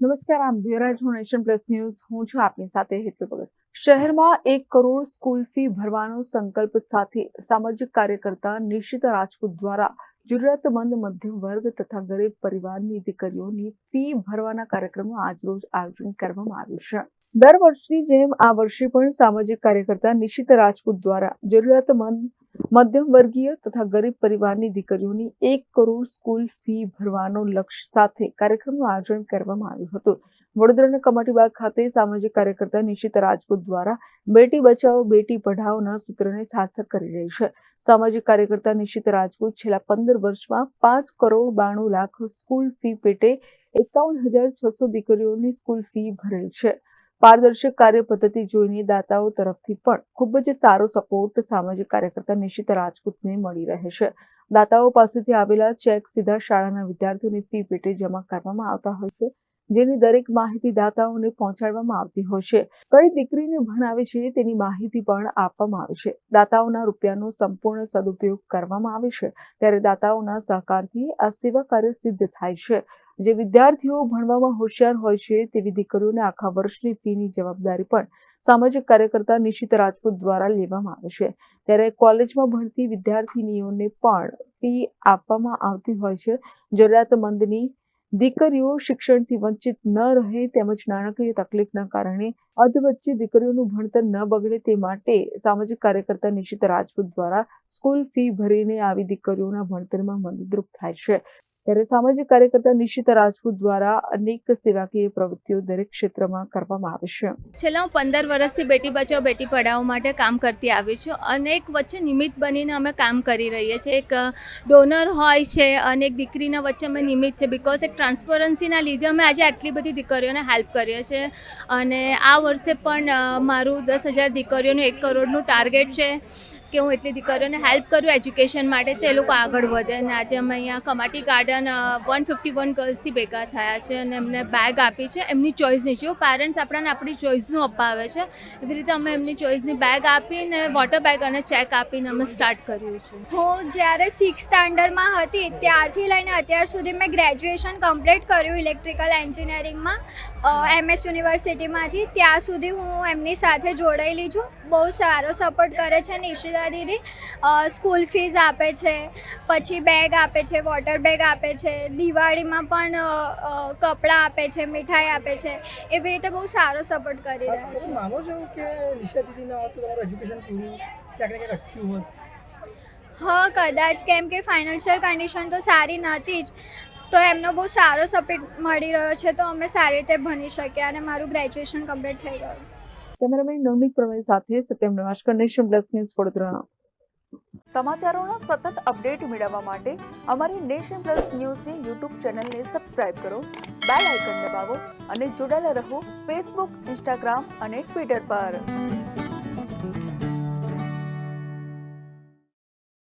નમસ્કાર, આમ ધીરજ હું નેશન પ્લસ ન્યૂઝ. હું છું આપની સાથે હેતુ ભગત. શહેરમાં એક કરોડ સ્કૂલ ફી ભરવાનો સંકલ્પ સાથે સામાજિક કાર્યકર્તા નિશિતા રાજપૂત દ્વારા જરૂરિયાતમંદ મધ્યમ વર્ગ તથા ગરીબ પરિવારની દીકરીઓની ફી ભરવાના કાર્યક્રમનું આજરોજ આયોજન કરવામાં આવ્યું છે. દર વર્ષની જેમ આ વર્ષે પણ સામાજિક કાર્યકર્તા નિશિતા રાજપૂત દ્વારા જરૂરિયાતમંદ મધ્યમ વર્ગીય તથા ગરીબ પરિવારની દીકરીઓની એક કરોડ સ્કૂલ ફી ભરવાનો લક્ષ્ય સાથે કાર્યક્રમનું આયોજન કરવામાં આવ્યું હતું. વડોદરાના કમાટીબાગ ખાતે સામાજિક કાર્યકર્તા નિશિતા રાજપૂત દ્વારા બેટી બચાવો, બેટી પઢાઓના સૂત્રને સાર્થક કરી રહી છે. સામાજિક કાર્યકર્તા નિશિતા રાજપૂત છેલ્લા પંદર વર્ષમાં પાંચ કરોડ બાણું લાખ સ્કૂલ ફી પેટે એકાવન હજાર છસો દીકરીઓની સ્કૂલ ફી ભરેલ છે. પારદર્શક કાર્ય પદ્ધતિ જોઈને દાતાઓ તરફથી પણ ખૂબ જ સારો સપોર્ટ સામાજિક કાર્યકર્તા નિશિત રાજપૂતને મળી રહે છે. દાતાઓ પાસેથી આવેલા ચેક સીધા શાળાના વિદ્યાર્થીઓની ફી પેટે જમા કરવામાં આવતા હોય છે, જેની દરેક માહિતી દાતાઓને પહોંચાડવામાં આવતી હોય છે. કઈ દીકરીને ભણાવે છે તેની માહિતી પણ આપવામાં આવે છે. દાતાઓના રૂપિયાનો સંપૂર્ણ સદુપયોગ કરવામાં આવે છે, ત્યારે દાતાઓના સહકારથી આ સેવા કાર્ય સિદ્ધ થાય છે. જે વિદ્યાર્થીઓ ભણવામાં હોશિયાર હોય છે તેવી દીકરીઓને આખા વર્ષની ફીની જવાબદારી પણ સામાજિક કાર્યકર્તા નિશિત રાજપૂત દ્વારા લેવામાં આવે છે. ત્યારે કોલેજમાં ભણતી વિદ્યાર્થીનીઓને પણ ફી આપવામાં આવતી હોય છે. જરૂરિયાતમંદની દીકરીઓ શિક્ષણથી વંચિત ન રહે તેમજ નાણાકીય તકલીફના કારણે અધવચ્ચે દીકરીઓનું ભણતર ન બગડે તે માટે સામાજિક કાર્યકર્તા નિશિત રાજપૂત દ્વારા સ્કૂલ ફી ભરીને આવી દીકરીઓના ભણતરમાં મદદરૂપ થાય છે. ત્યારે સામાજિક કાર્યકર્તા નિશિતા રાજપૂત દ્વારા અનેક સેવાકીય પ્રવૃત્તિઓ દરેક ક્ષેત્રમાં કરવામાં આવે છે. છેલ્લા હું પંદર વર્ષથી બેટી બચાવો, બેટી પઢાઓ માટે કામ કરતી આવી છું. અને એક વચ્ચે નિમિત્ત બનીને અમે કામ કરી રહીએ છીએ. એક ડોનર હોય છે અને એક દીકરીના વચ્ચે અમે નિમિત્ત છે. બિકોઝ એક ટ્રાન્સપરન્સીના લીધે અમે આજે આટલી બધી દીકરીઓને હેલ્પ કરીએ છીએ અને આ વર્ષે પણ મારું દસ હજાર દીકરીઓનું એક કરોડનું ટાર્ગેટ છે. કે હું એટલી દીકરીઓને હેલ્પ કરું એજ્યુકેશન માટે તો લોકો આગળ વધે. અને આજે અમે અહીંયા Kamati garden one fifty one ગર્લ્સથી ભેગા થયા છે અને એમને બેગ આપી છે. એમની ચોઈસની જો પેરેન્ટ્સ આપણને આપણી ચોઈસનું અપાવે છે. એવી રીતે અમે એમની ચોઈસની બેગ આપીને વોટર બેગ અને ચેક આપીને અમે સ્ટાર્ટ કર્યું છે. હું જ્યારે સિક્સ સ્ટાન્ડર્ડમાં હતી ત્યારથી લઈને અત્યાર સુધી મેં ગ્રેજ્યુએશન કમ્પ્લીટ કર્યું ઇલેક્ટ્રિકલ એન્જિનિયરિંગમાં એમએસ યુનિવર્સિટીમાંથી ત્યાં સુધી હું એમની સાથે જોડાયેલી છું. બહુ સારો સપોર્ટ કરે છે નિશિતા દીદી. સ્કૂલ ફીસ આપે છે પછી બેગ આપે છે વોટર બેગ આપે છે દિવાળીમાં પણ કપડાં આપે છે મીઠાઈ આપે છે. એવી રીતે બહુ સારો સપોર્ટ કરી રહ્યા છે. માનો છો કે નિશા દીદી ના હોત તો તમારું એજ્યુકેશન પૂરું ક્યાંક ને ક્યાંક હોત હા કદાચ. કેમ કે ફાઇનાન્શિયલ કન્ડિશન તો સારી નહોતી જ. તો એમનો બહુ સારો સપોર્ટ મળી રહ્યો છે તો અમે સારી રીતે ભણી શક્યા અને મારું ગ્રેજ્યુએશન કમ્પ્લીટ થઈ ગયું. કેમેરામેન નવનીત પ્રવીણ સાથે સત્યમ નવાશકર નેશન પ્લસ ન્યૂઝ વડોદરા સમાચારોના સતત અપડેટ મેળવવા માટે અમારી નેશન પ્લસ ન્યૂઝની યુટ્યુબ ચેનલને સબસ્ક્રાઇબ કરો બેલ આઇકન દબાવો અને જોડાયેલા રહો ફેસબુક ઇન્સ્ટાગ્રામ અને ટ્વિટર પર.